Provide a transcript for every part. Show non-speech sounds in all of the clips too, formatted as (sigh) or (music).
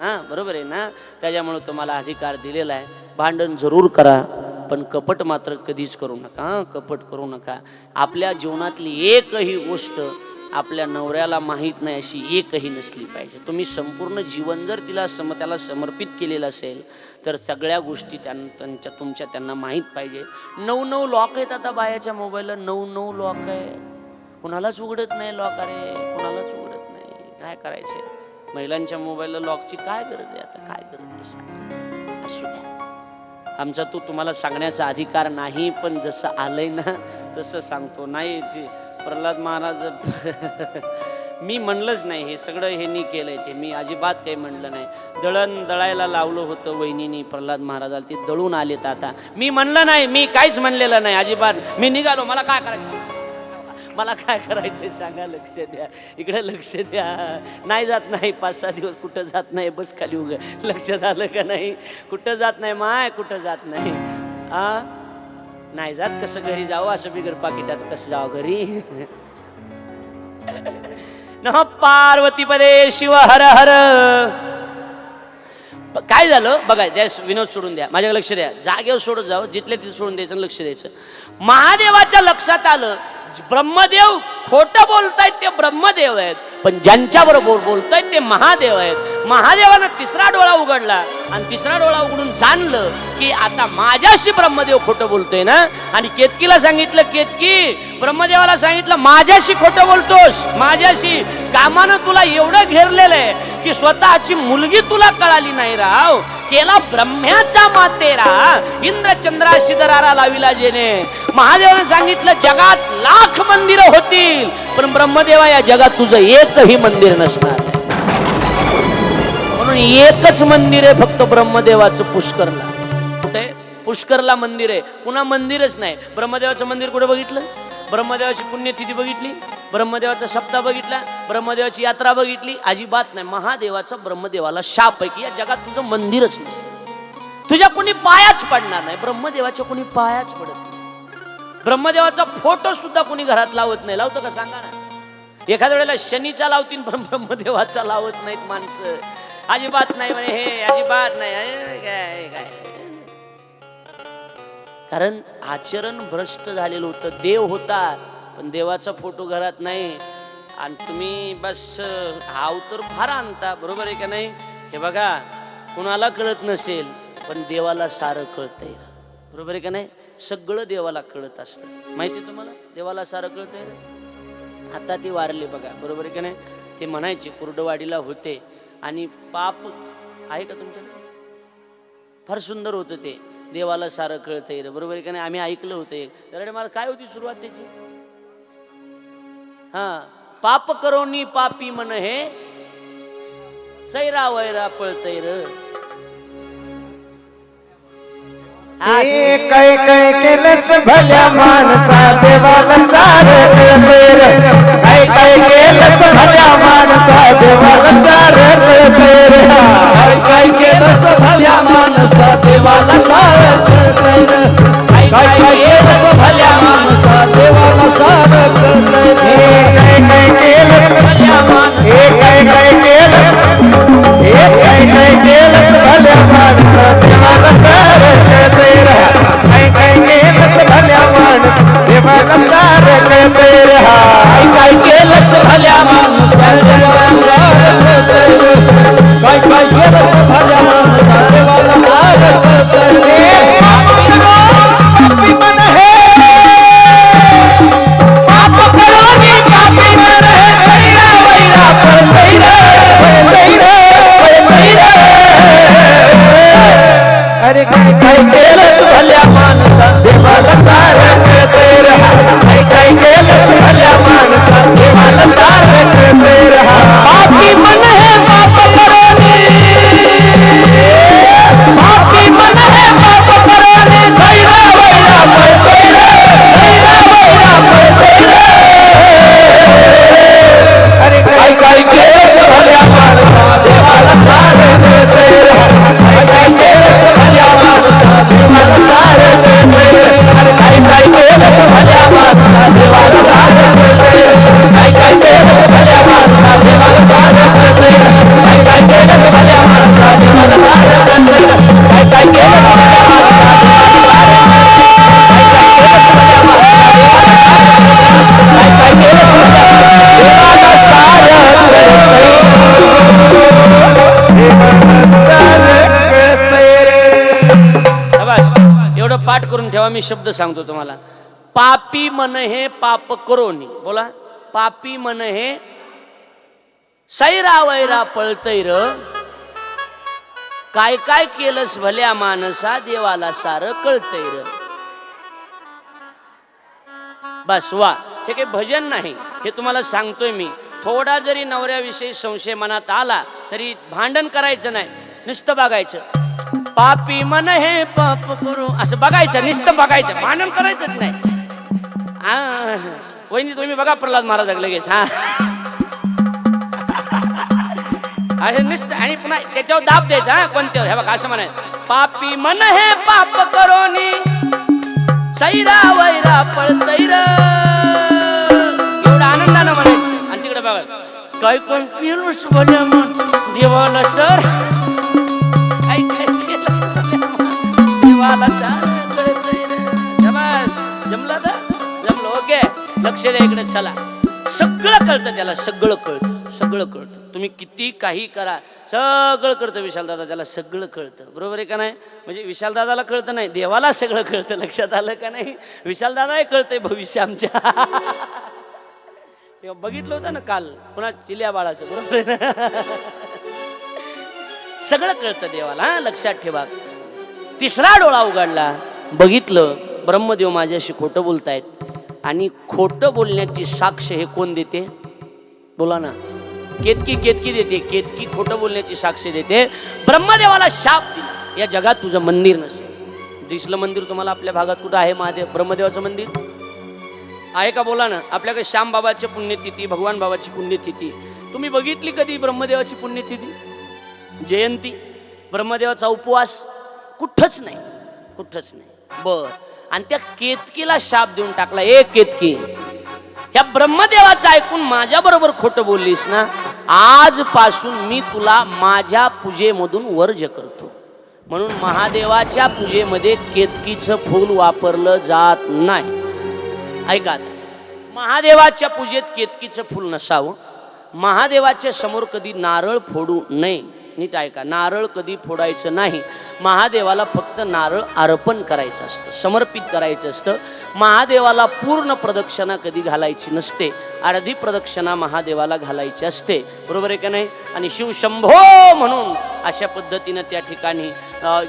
ना? बरोबर आहे ना? त्याच्यामुळे तुम्हाला अधिकार दिलेला आहे. भांडण जरूर करा पण कपट मात्र कधीच करू नका हां? कपट करू नका. आपल्या जीवनातली एकही गोष्ट आपल्या नवऱ्याला माहीत नाही अशी एकही नसली पाहिजे. तुम्ही संपूर्ण जीवन जर तिला सम त्याला समर्पित केलेलं असेल तर सगळ्या गोष्टी त्यां त्यांच्या तुमच्या त्यांना माहीत पाहिजे. नऊ नऊ लॉक आहेत आता बायाच्या मोबाईलला नऊ नऊ लॉक आहे. कुणालाच उघडत नाही लॉक अरे! कुणालाच उघडत नाही. काय करायचं महिलांच्या मोबाईलला लॉकची काय गरज आहे आता? काय गरज आहे? असू द्या. आमचा तो तुम्हाला सांगण्याचा अधिकार नाही पण जसं आलंय ना तसं सांगतो. नाही ते प्रल्हाद महाराज (laughs) मी म्हणलंच नाही हे सगळं ह्यांनी केलंय ते. मी अजिबात काही म्हणलं नाही. दळण दळायला लावलं होतं वहिनीनी प्रल्हाद महाराजाला. ते दळून आलेत आता. मी म्हणलं नाही मी काहीच म्हणलेलं नाही अजिबात. मी निघालो मला काय करायचं? मला काय करायचंय सांगा लक्ष द्या. इकडे लक्ष द्या. नाही जात नाही पाच सहा दिवस कुठं जात नाही बस खाली उग लक्षात आलं का नाही? कुठं जात नाही माय कुठं जात नाही? आ? नाही जात कसं घरी जावं? असं बिगर पाकिटाचं कसं जावं घरी? (laughs) न पार्वती पदे शिव हर हर. काय झालं? बघा द्या विनोद सोडून द्या. माझ्या लक्ष द्या. जागेवर सोडत जावं जिथल्या तिथे सोडून द्यायचं लक्ष द्यायचं. महादेवाच्या लक्षात आलं ब्रह्मदेव खोटं बोलतायत ते ब्रह्मदेव आहेत. पण ज्यांच्याबरोबर बोलतायत ते महादेव आहेत. महादेवानं तिसरा डोळा उघडला आणि तिसरा डोळा उघडून जाणलं की आता माझ्याशी ब्रह्मदेव खोटं बोलतोय ना? आणि केतकीला सांगितलं केतकी ब्रह्मदेवाला सांगितलं माझ्याशी खोटं बोलतोस माझ्याशी. कामानं तुला एवढं घेरलेलं आहे की स्वतःची मुलगी तुला कळाली नाही राव. केला ब्रह्म्याचा मातेरा. इंद्रचंद्रा दरारा लाविला जेने महादेवाने सांगितलं जगात लाख मंदिरं होतील पण ब्रह्मदेवा या जगात तुझं एकही मंदिर नसणार. म्हणून एकच मंदिर आहे फक्त ब्रह्मदेवाचं पुष्करला. कुठे? पुष्करला मंदिर आहे. पुन्हा मंदिरच नाही. ब्रह्मदेवाचं मंदिर कुठे बघितलं? ब्रह्मदेवाची पुण्यतिथी बघितली? ब्रह्मदेवाचा शब्द बघितला ब्रह्मदेवाची यात्रा बघितली. अजिबात नाही. महादेवाचा ब्रह्मदेवाला शाप आहे की या जगात तुझं मंदिरच नसेल. तुझ्या कोणी पायाच पडणार नाही. ब्रह्मदेवाच्या कोणी पायाच पडत नाही. ब्रह्मदेवाचा फोटो सुद्धा कोणी घरात लावत नाही. लावतं का सांगा ना? एखाद्या वेळेला शनीचा लावतील पण ब्रह्मदेवाचा लावत नाहीत माणसं. अजिबात नाही म्हणे हे अजिबात नाही. काय काय कारण आचरण भ्रष्ट झालेलं होतं. देव होता. पण देवाचा फोटो घरात नाही. आणि तुम्ही बस हा तर फार आणता बरोबर आहे का नाही? हे बघा कुणाला कळत नसेल पण देवाला सारं कळतंय. बरोबर आहे का नाही? सगळं देवाला कळत असतं. माहिती आहे तुम्हाला? देवाला सारं कळतंय रे? आता ते वारले बघा बरोबर आहे का नाही? ते म्हणायचे कुर्डवाडीला होते. आणि पाप आहे का तुमच्याकडे? फार सुंदर होतं ते. देवाला सारं कळतंय बरोबर आहे का नाही? आम्ही ऐकलं होतं एक. मला काय होती सुरुवात त्याची? हा पाप करोनी पापी मन हे सैरा वैरा पळतय र काय काय केलंस भल्या माणसा देवाला सार. काय काय केलंस भल्या माणसा देवाला सार. काय काय केलंस भल्या माणसा देवाला पाठ करून ठेवा मी शब्द सांगतो तुम्हाला. पापी मन हे पाप करोनी. बोला. पापी मन हे सैरा वैरा पळतैर काय काय केलंस भल्या माणसा देवाला सारं कळतैर बस वा. हे काही भजन नाही. हे तुम्हाला सांगतोय मी. थोडा जरी नवऱ्याविषयी संशय मनात आला तरी भांडण करायचं नाही. नुसतं बघायचं. पापी मन हे पाप करू. असं बघायचं नुसतं बघायचं मानन करायचंच नाही. हा वहिनी तुम्ही बघा प्रल्हाद महाराज लगेच हा. असे नुसतं आणि पुन्हा त्याच्यावर दाब द्यायचा हा कोणत्यावर? हे बघा असं म्हणायचं. पापी मन हे पाप करोनी सैरा वैरा पळतैर एवढं आनंदानं म्हणायचं. आणि तिकडे बघा. काय पण केलंस भल्या देवाला सर. लक्ष द्या इकडे चला. सगळं कळतं त्याला सगळं कळतं सगळं कळतं. तुम्ही किती काही करा सगळं कळतं विशालदादा त्याला सगळं कळतं. बरोबर आहे का नाही? म्हणजे विशालदादाला कळतं नाही देवाला सगळं कळतं. लक्षात आलं का नाही? विशालदादाही कळतंय भविष्य आमच्या. (laughs) तेव्हा बघितलं होतं ना काल पुन्हा चिल्या बाळाचं बरोबर आहे ना? (laughs) सगळं कळतं देवाला हा लक्षात ठेवा. तिसरा डोळा उघडला बघितलं ब्रह्मदेव माझ्याशी खोटं बोलतायत. आणि खोटं बोलण्याची साक्ष हे कोण देते? बोला ना. केतकी केतकी देते. केतकी खोटं बोलण्याची साक्ष देते. ब्रह्मदेवाला शाप दिला. या जगात तुझं मंदिर नसेल. दिसलं मंदिर तुम्हाला आपल्या भागात कुठं आहे महादेव? ब्रह्मदेवाचं मंदिर? आहे का? बोला ना. आपल्याकडे श्याम बाबाची पुण्यतिथी भगवान बाबाची पुण्यतिथी. तुम्ही बघितली कधी ब्रह्मदेवाची पुण्यतिथी? जयंती. ब्रह्मदेवाचा उपवास कुठंच नाही. कुठंच नाही. बर. आणि त्या केतकीला शाप देऊन टाकला ए केतकी ह्या ब्रह्मदेवाचं ऐकून माझ्या बरोबर खोटं बोललीस ना आजपासून मी तुला माझ्या पूजेमधून वर्ज करतो. म्हणून महादेवाच्या पूजेमध्ये केतकीचं फूल वापरलं जात नाही. ऐका महादेवाच्या पूजेत केतकीचं फूल नसावं महादेवाच्या समोर कधी नारळ फोडू नये. नीट ऐका नारळ कधी फोडायचं नाही. महादेवाला फक्त नारळ अर्पण करायचं असतं समर्पित करायचं असतं. महादेवाला पूर्ण प्रदक्षिणा कधी घालायची नसते अर्धी प्रदक्षिणा महादेवाला घालायची असते. बरोबर आहे का नाही? आणि शिवशंभो म्हणून अशा पद्धतीनं त्या ठिकाणी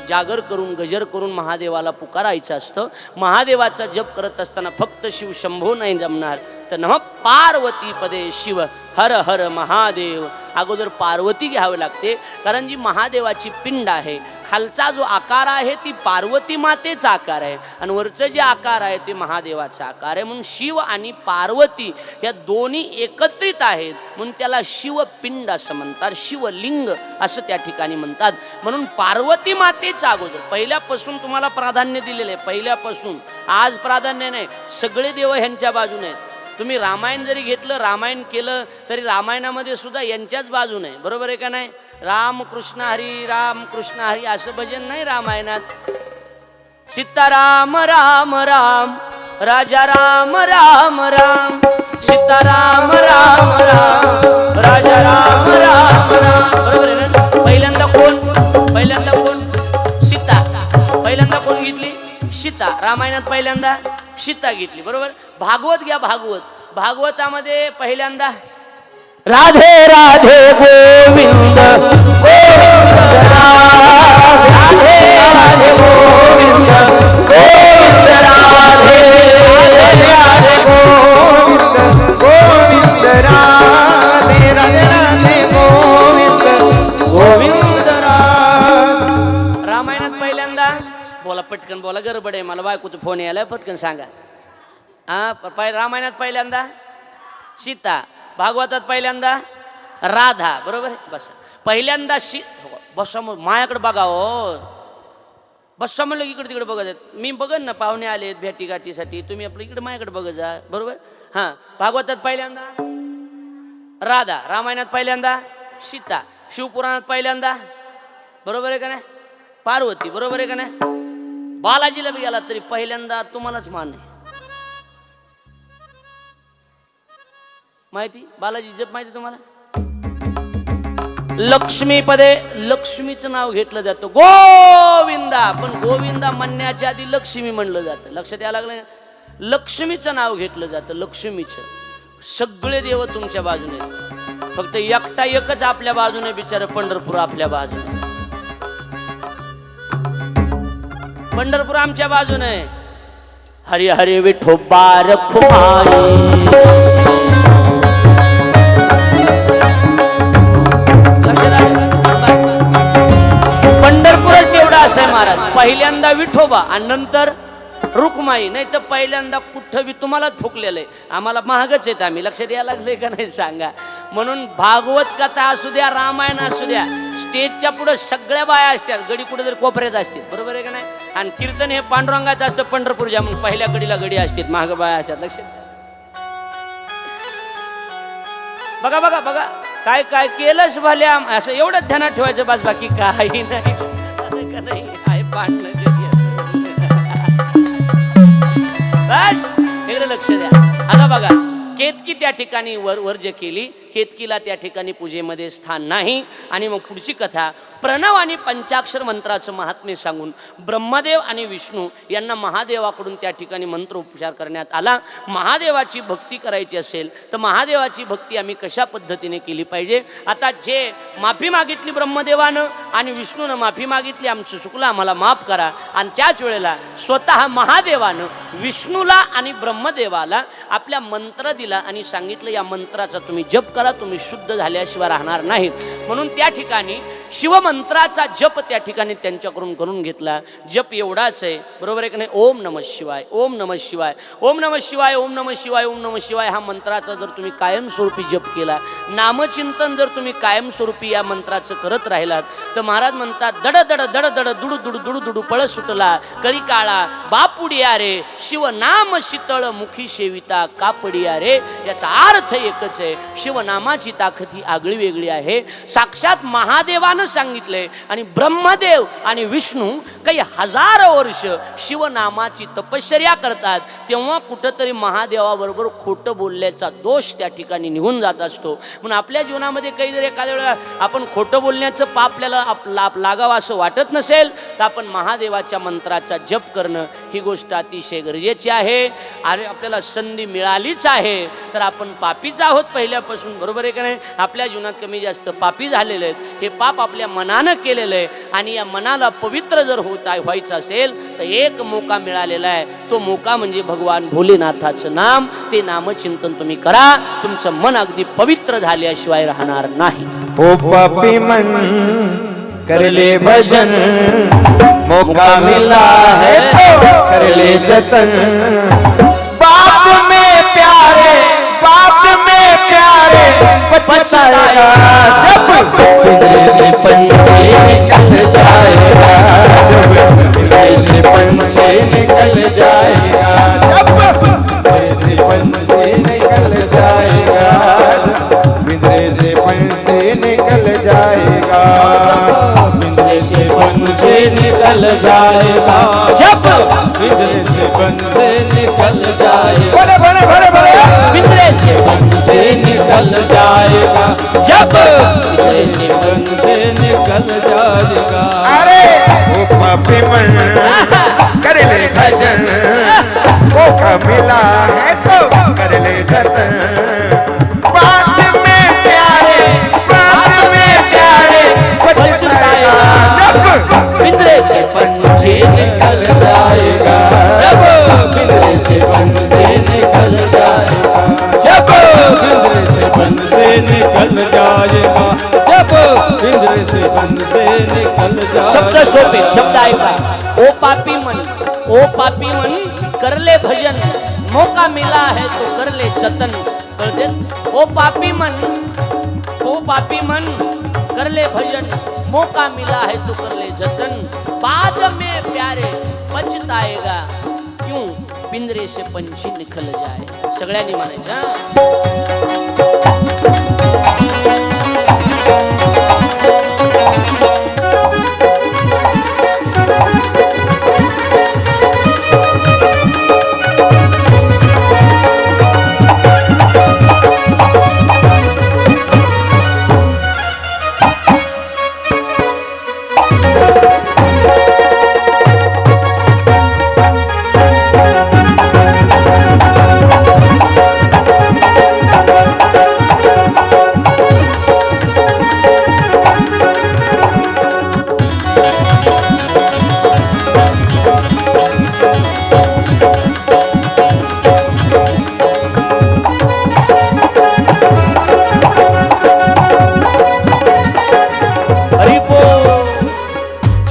जागर करून गजर करून महादेवाला पुकारायचं असतं. महादेवाचा जप करत असताना फक्त शिवशंभो नाही जमणार. तर नम पार्वती पदे शिव हर हर महादेव. अगोदर पार्वती घ्यावी लागते कारण जी महादेवाची पिंड आहे खालचा जो आकार आहे ती पार्वती मातेचा आकार आहे. आणि वरचं जे आकार आहे ते महादेवाचा आकार आहे. म्हणून शिव आणि पार्वती या दोन्ही एकत्रित आहेत. म्हणून त्याला शिवपिंड असं म्हणतात शिवलिंग असं त्या ठिकाणी म्हणतात. म्हणून पार्वती मातेचा अगोदर पहिल्यापासून तुम्हाला प्राधान्य दिलेलं आहे पहिल्यापासून. आज प्राधान्य नाही सगळे देव ह्यांच्या बाजूने आहेत. तुम्ही रामायण जरी घेतलं रामायण केलं तरी रामायणामध्ये सुद्धा यांच्याच बाजून आहे बरोबर आहे का नाही? राम कृष्ण हरी राम कृष्ण हरी असं भजन नाही रामायणात. सीताराम राम राम राजा राम राम राम. सीताराम राम राम राजा राम राम राम. बरोबर आहे ना? पहिल्यांदा कोण? पहिल्यांदा कोण? सीता. पहिल्यांदा कोण घेतली? सीता. रामायणात पहिल्यांदा? सीता घेतली बरोबर? भागवत घ्या भागवत. भागवतामध्ये पहिल्यांदा राधे राधे गोविंद गोविंद राधे राधे गोविंद. पटकन बोला गडबड आहे मला बायकोचा फोन यायला पटकन सांगा. हा पाय रामायणात पहिल्यांदा? सीता भागवतात पहिल्यांदा? राधा बरोबर आहे? बस. पहिल्यांदा सी बसा मग माझ्याकडे बघा हो. बसा म्हणलं इकडे तिकडे बघत आहेत. मी बघन ना पाहुणे आलेत भेटी गाठीसाठी तुम्ही आपलं इकडे माझ्याकडे बघत जा बरोबर? हां भागवतात पहिल्यांदा? राधा रामायणात पहिल्यांदा? सीता शिवपुराणात पहिल्यांदा? बरोबर आहे का नाही? पार्वती बरोबर आहे का नाही? बालाजीला बी गेला तरी पहिल्यांदा तुम्हालाच मान आहे. माहिती? बालाजी जप माहिती तुम्हाला? लक्ष्मीपदे लक्ष्मीचं नाव घेतलं जातं. गोविंदा! पण गोविंदा म्हणण्याच्या आधी लक्ष्मी म्हणलं जातं. लक्षात यायला लागलं लक्ष्मीचं नाव घेतलं जातं लक्ष्मीचं. सगळे देव तुमच्या बाजूने फक्त एकटा एकच आपल्या बाजूने बिचार पंढरपूर आपल्या बाजूने पंढरपूर आमच्या बाजूने. आहे. हरी हरी विठो बार पंढरपूरच तेवढा असं आहे महाराज. पहिल्यांदा विठोबा आणि नंतर रुक्माई. नाही तर पहिल्यांदा कुठं बी तुम्हालाच फुकलेलं आहे. आम्हाला महागच येत. आम्ही लक्षात यायला लागले का नाही सांगा. म्हणून भागवत कथा असू द्या रामायण असू द्या स्टेजच्या पुढे सगळ्या बाया असतात. गडी कुठे तरी कोपऱ्यात असतील. बरोबर आहे का नाही? आणि कीर्तन हे पांडुरंगाचं असतं पंढरपूरच्या म्हणून पहिल्या गडीला गडी असतात महाग बाया असतात लक्षात बघा बघा बघा. काय काय केलंच भल्या? असं एवढं ध्यानात ठेवायचं बस बाकी काही नाही. का नाही. बस इकडे लक्ष द्या. आता बघा. केतकी त्या ठिकाणी वर वर्ज केली केतकीला त्या ठिकाणी पूजेमध्ये स्थान नाही. आणि मग पुढची कथा प्रणव आणि पंचाक्षर मंत्राचं महात्म्य सांगून ब्रह्मदेव आणि विष्णू यांना महादेवाकडून त्या ठिकाणी मंत्र उपचार करण्यात आला. महादेवाची भक्ती करायची असेल तर महादेवाची भक्ती आम्ही कशा पद्धतीने केली पाहिजे? आता जे माफी मागितली ब्रह्मदेवानं आणि विष्णूनं माफी मागितली आमचं चुकलं आम्हाला माफ करा. आणि त्याच वेळेला स्वतः महादेवानं विष्णूला आणि ब्रह्मदेवाला आपल्या मंत्र दिला आणि सांगितलं या मंत्राचा तुम्ही जप करा तुम्ही शुद्ध झाल्याशिवाय राहणार नाहीत. म्हणून त्या ठिकाणी शिवमंत्राचा जप त्या ठिकाणी त्यांच्याकडून करून घेतला. जप एवढाच आहे. बरोबर आहे की नाही? ओम नम शिवाय ओम नम शिवाय ओम नम शिवाय ओम नम शिवाय ओम नम शिवाय हा मंत्राचा जर तुम्ही कायमस्वरूपी जप केला नामचिंतन जर तुम्ही कायमस्वरूपी या मंत्राचं करत राहिलात तर महाराज म्हणतात दड दड दड दड दुडू दुडू दुडू दुडू पळ सुटला कळी काळा बापुडिया रे शिव नाम शीतळ मुखी सेविता कापडिया रे. याचा अर्थ एकच आहे शिवनामाची ताकद ही आगळी वेगळी आहे. साक्षात महादेवा महादेवानं सांगितलंय आणि ब्रह्मदेव आणि विष्णू काही हजारो वर्ष शिवनामाची तपश्चर्या करतात तेव्हा कुठंतरी महादेवाबरोबर खोटं बोलल्याचा दोष त्या ठिकाणी निघून जात असतो. म्हणून आपल्या जीवनामध्ये काही जर एखाद्या वेळेला आपण खोटं बोलण्याचं पाप आपल्याला आप- लाभ लागावं असं वाटत नसेल तर आपण महादेवाच्या मंत्राचा जप करणं ही गोष्ट अतिशय गरजेची आहे. आणि आपल्याला संधी मिळालीच आहे तर आपण पापीच आहोत पहिल्यापासून बरोबर आहे का नाही? आपल्या जीवनात कमी जास्त पापी झालेले आहेत. हे पाप आपल्या मनानं केलेलं आहे आणि या मनाला पवित्र जर होत आहे व्हायचं असेल तर एक मोका मिळालेला आहे. तो मोका म्हणजे भगवान भोलेनाथाचं नाम. ते नामचिंतन तुम्ही करा. तुमचं मन अगदी पवित्र झाल्याशिवाय राहणार नाही. ओ पापी मन भजन. मौका मिला है तो. करले जतन. पछताएगा जब पिंजरे से पंछी निकल जाएगा. जब पिंजरे से पंछी निकल जाएगा. जब पिंजरे से पंछी निकल जाएगा. पिंजरे से पंछी निकल जाएगा. पिंजरे से निकल जाएगा। जब पिंजरे से बन से निकल जाएगा। बड़े बड़े बड़े बड़े। से से निकल जाएगा। जब पिंजरे से बन से निकल जाएगा। अरे। ओ पापी मन कर ले भजन। (laughs) मौका मिला है तो कर ले जतन। पिंजरे से पंछी निकल जाएगा। जब पिंजरे से से निकल जाएगा। जब पिंजरे से से निकल जाएगा। जब पिंजरे से से निकल शब्द जाएगा सोपे, शब्द ऐका ओ पापी मन, ओ पापी मन, कर ले भजन। मौका मिला है तो कर ले जतन। कळते ओ पापी मन, ओ पापी मन, कर ले भजन। मौका मिला है तो कर ले जतन। बाद में प्यारे पछताएगा। क्यों? पिंजरे से पंछी निकल जाए। सगळ्यांनी म्हणायचं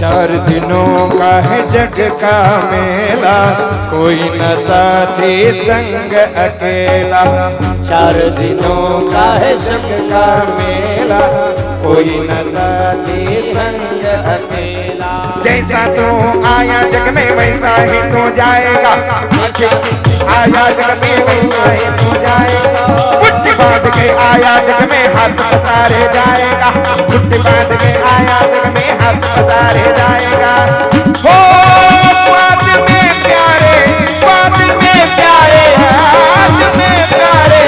चार दिनों का है जग का मेला। कोई न साथी संग अकेला। चार दिनों का है जग का मेला। कोई न साथी संग अकेला। जैसा तू आया जग में वैसा ही तू जाएगा। आया जग में वैसा ही तू जाएगा। मुट्ठी बाँध के आया जग में हाथ पसारे जाएगा। मुट्ठी बाँध के आया जग में हाथ पसारे जाएगा। हो बाद में प्यारे बाद में प्यारे बाद में प्यारे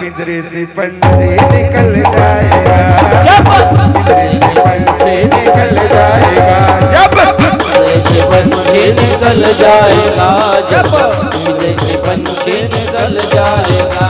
पिंजरे से पंछी निकल जाएगा। पिंजरे से पंछी निकल जाएगा। जब पिंजरे से पंछी निकल जाएगा जब पिंजरे से पंछी निकल जाएगा।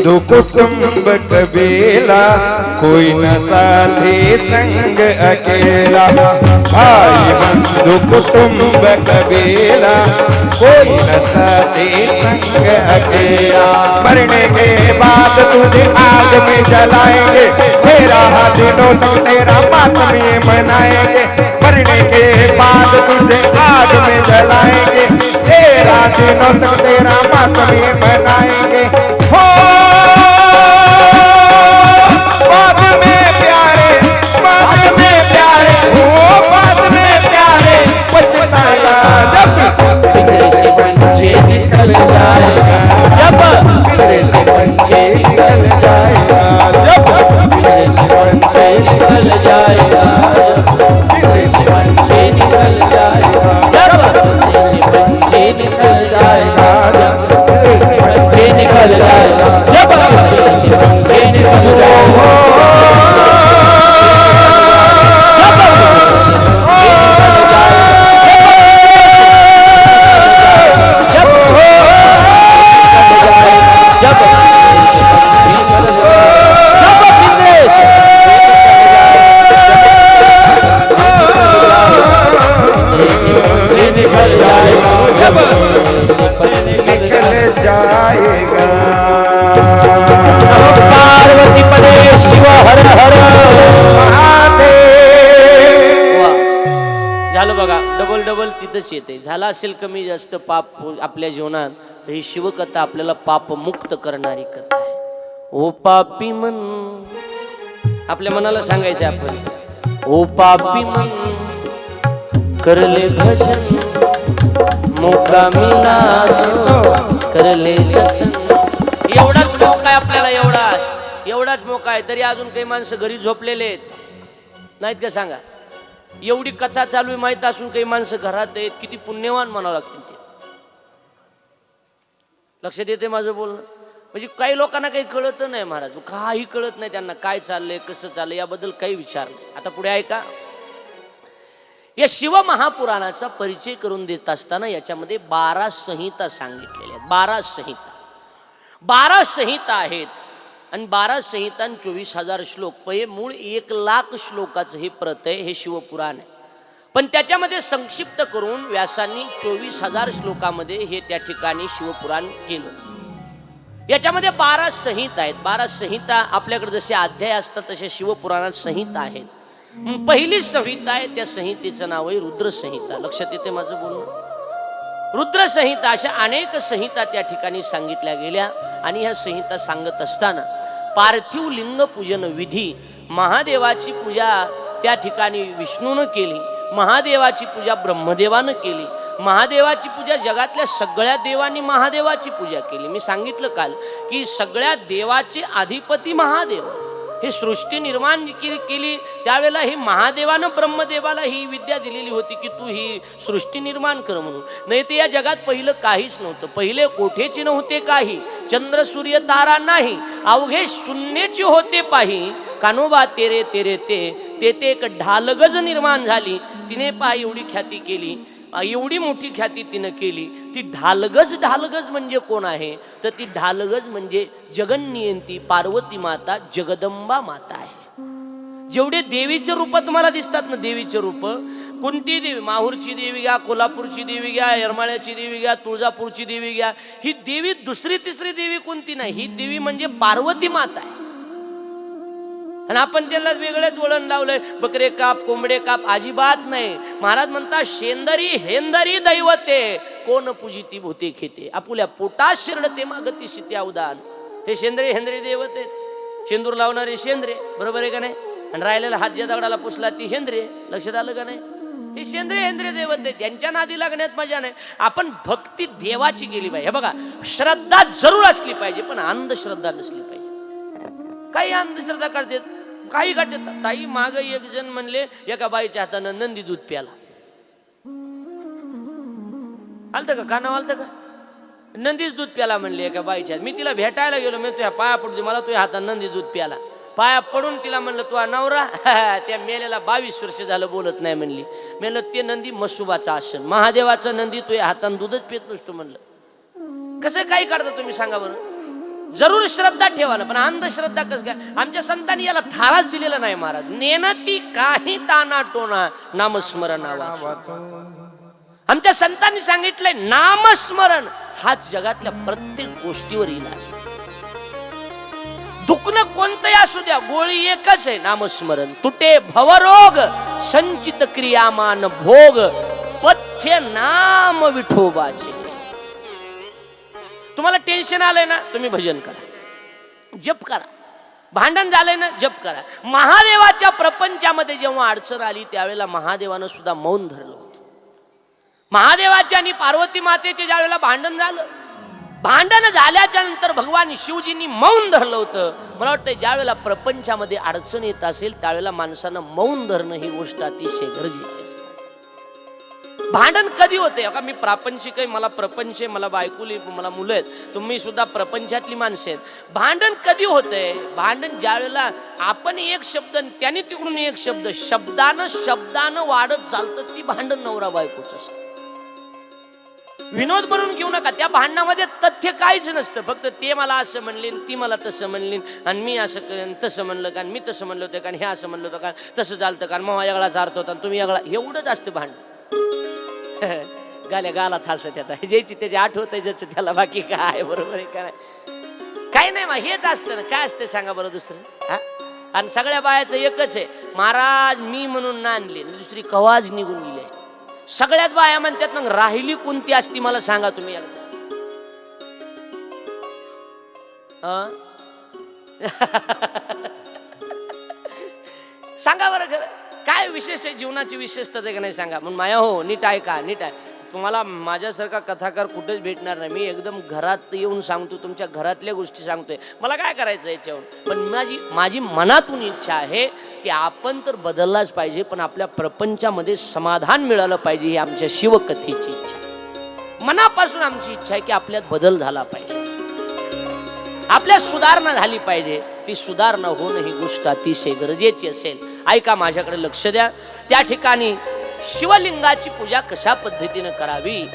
भाई कुटुंब कबीला कोई न साथी संग अकेला। भाई बंधु कुटुंब कबीला कोई न साथी संग अकेला। मरने के बाद तुझे आग में जलाएंगे। तेरा दिनों तक तेरा मातम ये मनाएंगे। मरने के बाद तुझे आग में जलाएंगे। तेरा दिनों तक तेरा मातम ये मनाएंगे। पार्वती पदे शिव हर हर झालं बघा डबल डबल तिथंच येते. झाला असेल कमी जास्त पाप आपल्या जीवनात तर ही शिवकथा आपल्याला पाप मुक्त करणारी कथा आहे. ओ पापी मन. आपल्या मनाला सांगायचं आहे आपण. ओ पापी मन. करले भजन. मोका मिला करले जतन. एवढाच मोका आहे आपल्याला एवढाच. एवढाच मोका आहे तरी अजून काही माणसं घरी झोपलेले आहेत. नाहीत का सांगा? एवढी कथा चालू आहे माहीत असून काही माणसं घरात आहेत. किती पुण्यवान म्हणावं लागतील ते. लक्षात येते माझं बोलणं? म्हणजे काही लोकांना काही कळत नाही महाराज. काही कळत नाही त्यांना काय चाललंय कसं चाललंय याबद्दल काही विचार नाही. आता पुढे ऐका या शिवमहापुराणाचा परिचय करून देत असताना याच्यामध्ये बारा संहिता सांगितलेल्या आहेत. बारा संहिता. बारा संहिता आहेत. आणि बारा संहिता आणि चोवीस हजार श्लोक पहे मूळ एक लाख श्लोकाचं हे प्रत आहे हे शिवपुराण आहे. पण त्याच्यामध्ये संक्षिप्त करून व्यासांनी चोवीस हजार श्लोकामध्ये हे त्या ठिकाणी शिवपुराण केलं. याच्यामध्ये बारा संहिता आहेत. बारा संहिता आपल्याकडे जसे अध्याय असतात तसे शिवपुराणात संहिता आहेत. मग पहिली संहिता आहे त्या संहितेचं नाव आहे रुद्रसंहिता. लक्षात येते माझं बोलणं? रुद्रसंहिता अशा अनेक संहिता त्या ठिकाणी सांगितल्या गेल्या आणि ह्या संहिता सांगत असताना पार्थिव लिंग पूजन विधी महादेवाची पूजा त्या ठिकाणी विष्णूनं केली महादेवाची पूजा ब्रह्मदेवानं केली महादेवाची पूजा जगातल्या सगळ्या देवांनी महादेवाची पूजा केली. मी सांगितलं काल की सगळ्या देवाचे अधिपती महादेव. ही सृष्टी निर्माण के- केली. त्यावेळेला ही महादेवानं ब्रह्मदेवाला ही विद्या दिलेली होती की तू ही सृष्टी निर्माण कर म्हणून. नाही तर या जगात पहिलं काहीच नव्हतं. पहिले कोठेचे नव्हते काही. चंद्र सूर्य तारा नाही. अवघे शून्यचे होते पाही. कानोबा तेरे तेरे ते ते. ते एक ढालगज निर्माण झाली. तिने पाय एवढी ख्याती केली. एवढी मोठी ख्याती तिनं केली. ती ढालगज ढालगज म्हणजे कोण आहे? तर ती ढालगज म्हणजे जगन्नियंती पार्वती माता जगदंबा माता आहे. जेवढे देवीचे रूप तुम्हाला दिसतात ना देवीचे रूप कोणती देवी माहूरची देवी घ्या कोल्हापूरची देवी घ्या येरमाळ्याची देवी घ्या तुळजापूरची देवी घ्या ही देवी दुसरी तिसरी देवी कोणती नाही. ही देवी म्हणजे पार्वती माता आहे. आणि आपण त्याला वेगळेच वळण लावलंय. बकरे काप कोंबडे काप अजिबात नाही. महाराज म्हणता शेंदरी हेंदरी दैवते कोण पूजिती भूते खेते. आपुल्या पोटात शिरडते मागती शिते अवदान. हे शेंद्रे हेंद्रे देवते. शेंदूर लावणारे शेंद्रे बरोबर आहे का नाही? आणि राहिलेला हात ज्या दगडाला पुसला ती हेंद्रे. लक्षात आलं का नाही? हे शेंद्रे हेंद्रे देवते आहेत त्यांच्या नादी लागण्यात मजा नाही. आपण भक्ती देवाची गेली पाहिजे. हे बघा श्रद्धा जरूर असली पाहिजे पण अंधश्रद्धा नसली पाहिजे. काही अंधश्रद्धा करतात? काही करतात ताई माग एक जण म्हणले एका बाईच्या हातानं नंदी दूध प्याला. आलतं का? कानाव आलतं का? नंदीच दूध प्याला म्हणले एका बाईच्या. मी तिला भेटायला गेलो मी तुझ्या पाया पडतो मला तुझ्या हातात नंदी दूध प्याला. पाया पडून तिला म्हणलं तू नवरा. (laughs) त्या मेलेला बावीस वर्ष झालं बोलत नाही म्हणली. म्हणलं ते नंदी मसुबाचा आसन. महादेवाचा नंदी तुझ्या हातानं दूधच पित नसतो म्हणलं. कसं काही काढता तुम्ही सांगा बरं? जरूर श्रद्धा ठेवा पण अंधश्रद्धा कस काय? आमच्या संतांनी याला थाराच दिलेला नाही महाराज. नेनती काही ताना टोना नामस्मरण आमच्या संतांनी सांगितलंय नामस्मरण हा जगातल्या प्रत्येक गोष्टीवर इलाज दुखणं कोणतंही असू द्या गोळी एकच आहे नामस्मरण. तुटे भवरोग संचित क्रियामान भोग पथ्य नाम विठोबाचे. तुम्हाला टेन्शन आलंय ना तुम्ही भजन करा. जप करा. भांडण झालंय ना जप करा. महादेवाच्या प्रपंचामध्ये जेव्हा अडचण आली त्यावेळेला महादेवानं सुद्धा मौन धरलं होतं. महादेवाच्या आणि पार्वती मातेचे ज्यावेळेला भांडण झालं भांडण झाल्याच्यानंतर भगवान शिवजींनी मौन धरलं होतं. मला वाटतं ज्या वेळेला प्रपंचामध्ये अडचण येत असेल त्यावेळेला माणसानं मौन धरणं ही गोष्ट अतिशय गरजेची असते. भांडण कधी होते का मी प्रापंचिक आहे मला प्रपंच आहे मला बायकुली मला मुलं आहेत. तुम्ही सुद्धा प्रपंचातली माणसं आहेत. भांडण कधी होते भांडण ज्या वेळेला आपण एक शब्द त्याने तिकडून एक शब्द शब्दानं शब्दानं वाढत चालतं ती भांडण नवरा बायकोच विनोद म्हणून घेऊ नका. त्या भांडणामध्ये तथ्य काहीच नसतं. फक्त ते मला असं म्हणले ती मला तसं म्हणली आणि मी असं करेन तसं म्हणलं का आणि मी तसं म्हणलं होतं का आणि हे असं म्हणलं होतं का तसं चालतं का मग यागळाचा अर्थ होता आणि तुम्ही यागळा एवढंच असतं भांडण. (laughs) गाल्या गाला हसत आता ज्याची त्याची आठवत आहे ज्याचं त्याला बाकी काय बरोबर आहे काय काय नाही मग हेच असतं ना. काय असतं सांगा बरं दुसरं? आणि सगळ्या बायाचं एकच आहे. महाराज मी म्हणून ना आणले दुसरी कवाज निघून गेली असते. सगळ्यात बाया म्हणतात मग राहिली कोणती असती मला सांगा तुम्ही एकदा. (laughs) सांगा बरं खरं. काय विशेष आहे? जीवनाची विशेषता ते का नाही सांगा? म्हणून माया हो नीट आहे का? नीट आहे. तुम्हाला माझ्यासारखा कथाकार कुठेच भेटणार नाही. मी एकदम घरात येऊन सांगतो तुमच्या घरातल्या गोष्टी सांगतोय. मला काय करायचं याच्यावर पण माझी माझी मनातून इच्छा आहे की आपण तर बदललाच पाहिजे पण आपल्या प्रपंचामध्ये समाधान मिळालं पाहिजे ही आमच्या शिवकथेची इच्छा मनापासून आमची इच्छा आहे की आपल्यात बदल झाला पाहिजे. आपल्यात सुधारणा झाली पाहिजे. ती सुधारणा होणं ही गोष्ट अतिशय गरजेची असेल. ऐका माझ्याकडे लक्ष द्या. त्या ठिकाणी शिवलिंगाची पूजा कशा पद्धतीनं करावी?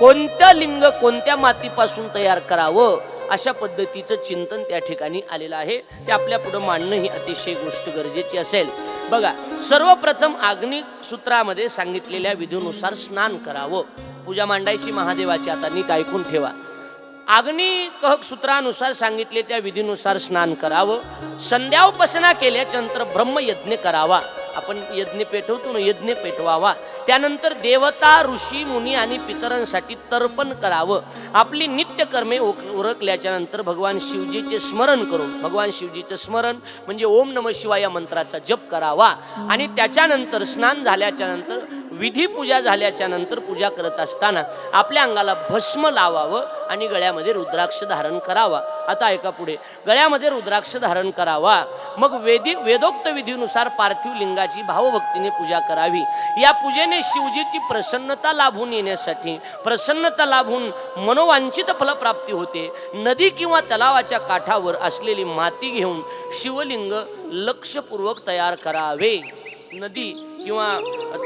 कोणतं लिंग कोणत्या मातीपासून तयार करावं? अशा पद्धतीचं चिंतन त्या ठिकाणी आलेलं आहे. ते आपल्या पुढं मांडणं ही अतिशय गोष्ट गरजेची असेल. बघा सर्वप्रथम अग्निसूत्रामध्ये सांगितलेल्या विधीनुसार स्नान करावं. पूजा मांडायची महादेवाची आता नीट ऐकून ठेवा. अग्नी कहक सूत्रानुसार सांगितले त्या विधीनुसार स्नान करावं. संध्याउपासना केल्याच्यानंतर ब्रह्मयज्ञ करावा. आपण यज्ञ पेटवतो ना यज्ञ पेटवावा त्यानंतर देवता ऋषी मुनी आणि पितरांसाठी तर्पण करावं. आपली नित्यकर्मे ओक- उरकल्याच्या नंतर भगवान शिवजीचे स्मरण करून भगवान शिवजीचं स्मरण म्हणजे ओम नम शिवाय या मंत्राचा जप करावा. आणि त्याच्यानंतर स्नान झाल्याच्यानंतर विधी पूजा झाल्याच्यानंतर पूजा करत असताना आपल्या अंगाला भस्म लावावं आणि गळ्यामध्ये रुद्राक्ष धारण करावा. आता ऐका पुढे. गळ्यामध्ये रुद्राक्ष धारण करावा. मग वेदी वेदोक्त विधीनुसार पार्थिव लिंगाची भावभक्तीने पूजा करावी. या पूजेने शिवजीची प्रसन्नता लाभून येण्यासाठी प्रसन्नता लाभून मनोवांछित फलप्राप्ती होते. नदी किंवा तलावाच्या काठावर असलेली माती घेऊन शिवलिंग लक्षपूर्वक तयार करावे. नदी किंवा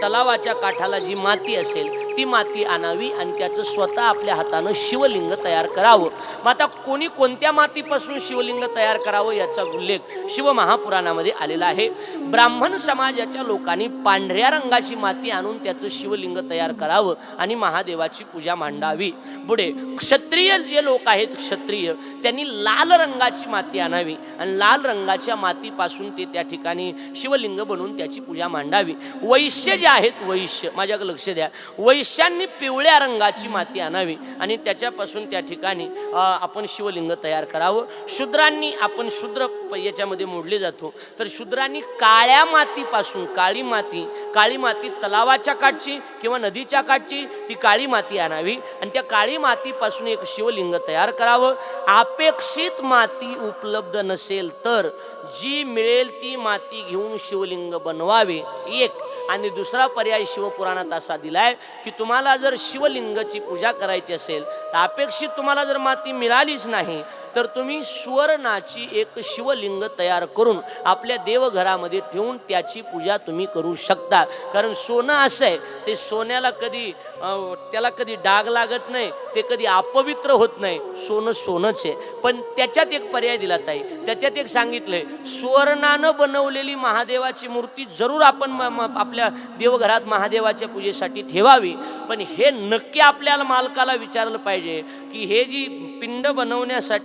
तलावाच्या काठाला जी माती असेल ती माती आणावी आणि त्याचं स्वतः आपल्या हातानं शिवलिंग तयार करावं. मग आता कोणी कोणत्या मातीपासून शिवलिंग तयार करावं याचा उल्लेख शिवमहापुराणामध्ये आलेला आहे. ब्राह्मण समाजाच्या लोकांनी पांढऱ्या रंगाची माती आणून त्याचं शिवलिंग तयार करावं आणि महादेवाची पूजा मांडावी. पुढे क्षत्रिय जे लोक आहेत क्षत्रिय त्यांनी लाल रंगाची माती आणावी आणि लाल रंगाच्या मातीपासून ते त्या ठिकाणी शिवलिंग बनवून त्याची पूजा मांडावी. वैश्य जे आहेत वैश्य माझ्याकडे लक्ष द्या. शिष्यांनी पिवळ्या रंगाची माती आणावी आणि त्याच्यापासून त्या ठिकाणी आपण शिवलिंग तयार करावं. शूद्रांनी आपण शूद्र याच्यामध्ये मोडले जातो. तर शूद्रांनी काळ्या मातीपासून काळी माती काळी माती तलावाच्या काठची किंवा नदीच्या काठची ती काळी माती आणावी आणि त्या काळी मातीपासून एक शिवलिंग तयार करावं. अपेक्षित माती उपलब्ध नसेल तर जी मिळेल ती माती घेऊन शिवलिंग बनवावे. एक. आणि दुसरा पर्याय शिवपुराणात असा दिलाय की तुम्हाला जर शिवलिंगाची पूजा करायची असेल तर अपेक्षित तुम्हाला जर माती मिळालीच नाही तर तुम्ही सुवर्णाची एक शिवलिंग तयार करून आपल्या देवघरामध्ये ठेवून त्याची पूजा तुम्ही करू शकता. कारण सोनं असं आहे ते सोन्याला कधी त्याला कधी डाग लागत नाही ते कधी अपवित्र होत नाही. सोनं सोनंच आहे. पण त्याच्यात एक पर्याय दिला ताई. त्याच्यात एक सांगितलंय सुवर्णानं बनवलेली महादेवाची मूर्ती जरूर आपण म- आपल्या देवघरात महादेवाच्या पूजेसाठी ठेवावी. पण हे नक्की आपल्याला मालकाला विचारलं पाहिजे की हे जी पिंड बनवण्यासाठी